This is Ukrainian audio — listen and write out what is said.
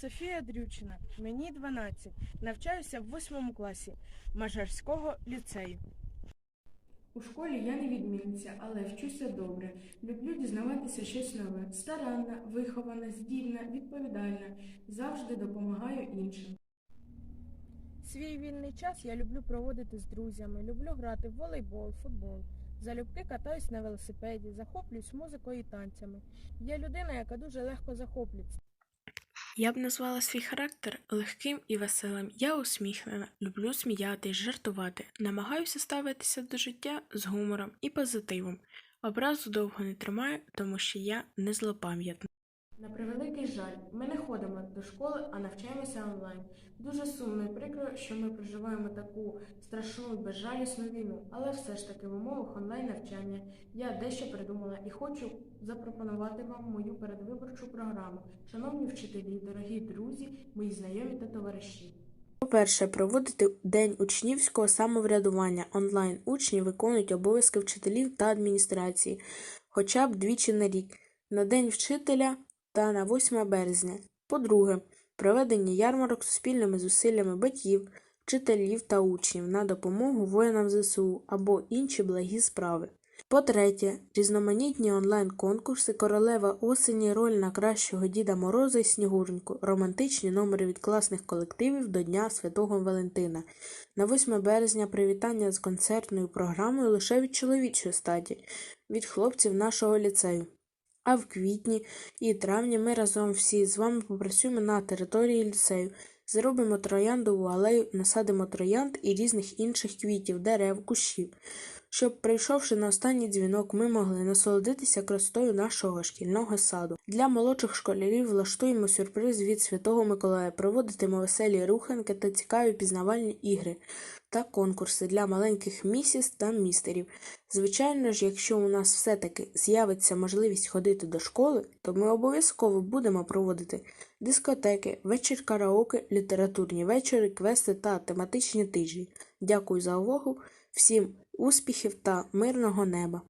Софія Дрючина, мені 12. Навчаюся в 8 класі Мажарського ліцею. У школі я не відмінниця, але вчуся добре. Люблю дізнаватися щось нове. Старанна, вихована, здібна, відповідальна. Завжди допомагаю іншим. Свій вільний час я люблю проводити з друзями, люблю грати в волейбол, футбол. Залюбки катаюсь на велосипеді, захоплююсь музикою і танцями. Я людина, яка дуже легко захоплюється. Я б назвала свій характер легким і веселим. Я усміхнена, люблю сміятись, жартувати, намагаюся ставитися до життя з гумором і позитивом. Образу довго не тримаю, тому що я не злопам'ятна. На превеликий жаль, ми не ходимо до школи, а навчаємося онлайн. Дуже сумно і прикро, що ми проживаємо таку страшну і безжалісну війну, але все ж таки в умовах онлайн навчання я дещо придумала і хочу запропонувати вам мою передвиборчу програму. Шановні вчителі, дорогі друзі, мої знайомі та товариші. По-перше, проводити День учнівського самоврядування онлайн. Учні виконують обов'язки вчителів та адміністрації хоча б двічі на рік, на День вчителя та на 8 березня. По-друге, проведення ярмарок суспільними зусиллями батьків, вчителів та учнів на допомогу воїнам ЗСУ або інші благі справи. По-третє, різноманітні онлайн-конкурси Королева осені, роль на кращого Діда Мороза і Снігуреньку, романтичні номери від класних колективів до Дня Святого Валентина. На 8 березня привітання з концертною програмою лише від чоловічої статі, від хлопців нашого ліцею. А в квітні і травні ми разом всі з вами попрацюємо на території ліцею, зробимо трояндову алею, насадимо троянд і різних інших квітів, дерев, кущів щоб, прийшовши на останній дзвінок, ми могли насолодитися красотою нашого шкільного саду. Для молодших школярів влаштуємо сюрприз від Святого Миколая, проводитимо веселі руханки та цікаві пізнавальні ігри та конкурси для маленьких місіс та містерів. Звичайно ж, якщо у нас все-таки з'явиться можливість ходити до школи, то ми обов'язково будемо проводити дискотеки, вечір караоке, літературні вечори, квести та тематичні тижні. Дякую за увагу! Всім успіхів та мирного неба!